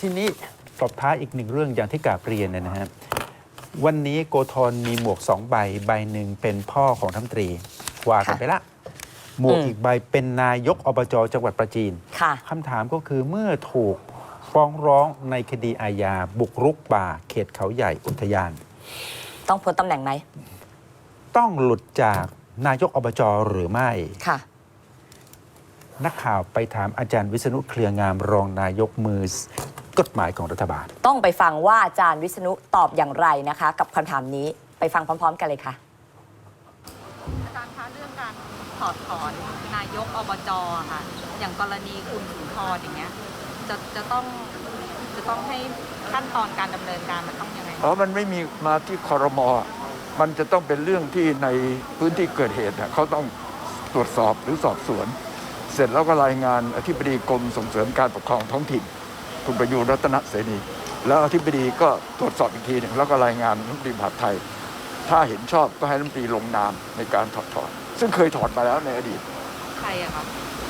ทีนี้ตบท้ายอีกหนึ่งเรื่องอย่างที่กราบเรียนเนยนะฮะวันนี้โกธรมีหมวกสองใบใบหนึ่งเป็นพ่อของท่านตรีว่ากันค่ะไปละหมวกอืมอีกใบเป็นนายกอบจจังหวัดประจีนค่ะคำถามก็คือเมื่อถูกฟ้องร้องในคดีอาญาบุกรุกป่า เขตเขาใหญ่อุทยาน ต้องพ้นตำแหน่งไหม ต้องหลุดจากนายกอบจหรือไม่ค่ะ นักข่าวไปถามอาจารย์วิษณุเครืองามรองนายกมือ กฎหมายของรัฐบาล ต้องไปฟังว่าอาจารย์วิษณุตอบอย่างไรนะคะ กับคำถามนี้ไปฟังพร้อม ๆ กันเลยค่ะ อาจารย์คะเรื่องการถอดถอนนายกอบจอะค่ะ อย่างกรณีคุณสุนทรอย่างเงี้ยจะจะต้องจะต้องให้ขั้นตอนการดำเนินการมันต้องยังไง เพราะมันไม่มีมาที่คอรมอมันจะต้องเป็นเรื่องที่ในพื้นที่เกิดเหตุเนี่ยเขาต้องตรวจสอบหรือสอบสวน เสร็จแล้วก็รายงานอธิบดีกรมส่งเสริมการปกครองท้องถิ่น คุณประยูรรัตนเสนี แล้วอธิบดีก็ตรวจสอบอีกทีหนึ่งแล้วก็รายงานรัฐมนตรีมหาดไทย ถ้าเห็นชอบก็ให้รัฐมนตรีลงนามในการถอดถอน ซึ่งเคยถอดมาแล้วในอดีตใครอะคะ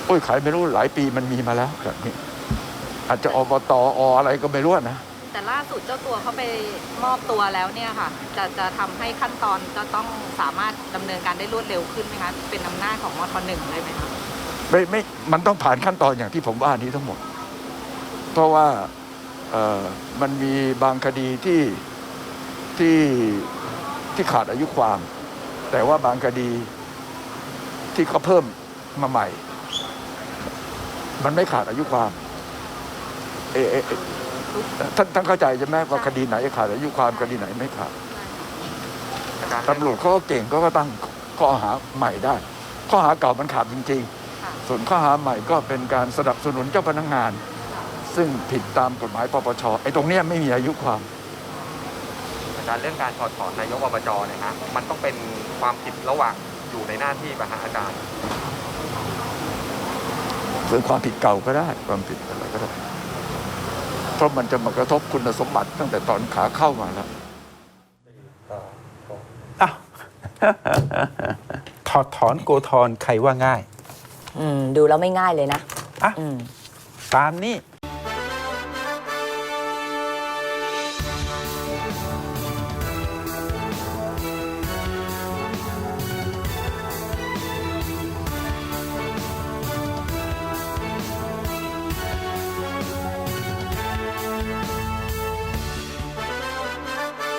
โอ้ยขายไม่รู้หลายปีมันมีมาแล้วแบบนี้อาจจะอบตออะไรก็ไม่รู้นะแต่ล่าสุดเจ้าตัวเขาไปมอบตัวแล้วเนี่ยค่ะ จะจะทำให้ขั้นตอนจะต้องสามารถดำเนินการได้รวดเร็วขึ้นไหมคะเป็นอำนาจของมทหนึ่งเลยไหมคะไม่ไม่มันต้องผ่านขั้นตอนอย่างที่ผมว่านี้ทั้งหมด เพราะว่ามันมีบางคดีที่ที่ที่ขาดอายุความ แต่ว่าบางคดีที่เขาเพิ่มมาใหม่ มันไม่ขาดอายุความเอเอเอท่านท่านเข้าใจใช่ไหมว่าคดีไหนขาดอายุความคดีไหนไม่ขาดตำรวจเขาก็เก่งเขาก็ตั้งข้อหาใหม่ได้ ข้อหาเก่ามันขาดจริง ๆ ส่วนข้อหาใหม่ก็เป็นการสนับสนุนเจ้าพนักงาน ซึ่งผิดตามกฎหมายปปชไอ้ตรงเนี้ยไม่มีอายุความ อาจารย์เรื่องการถอดถอนนายกอบจเนี่ยฮะมันต้องเป็นความผิดระหว่างอยู่ในหน้าที่ป่ะฮะอาจารย์หรือความผิดเก่าก็ได้ ความผิดอะไรก็ได้ เพราะมันจะมากระทบคุณสมบัติตั้งแต่ตอนขาเข้ามาแล้วอ้าวถอดถอนโกธรใครว่าง่าย อืม ดูแล้วไม่ง่ายเลยนะ อะ อืม ตามนี้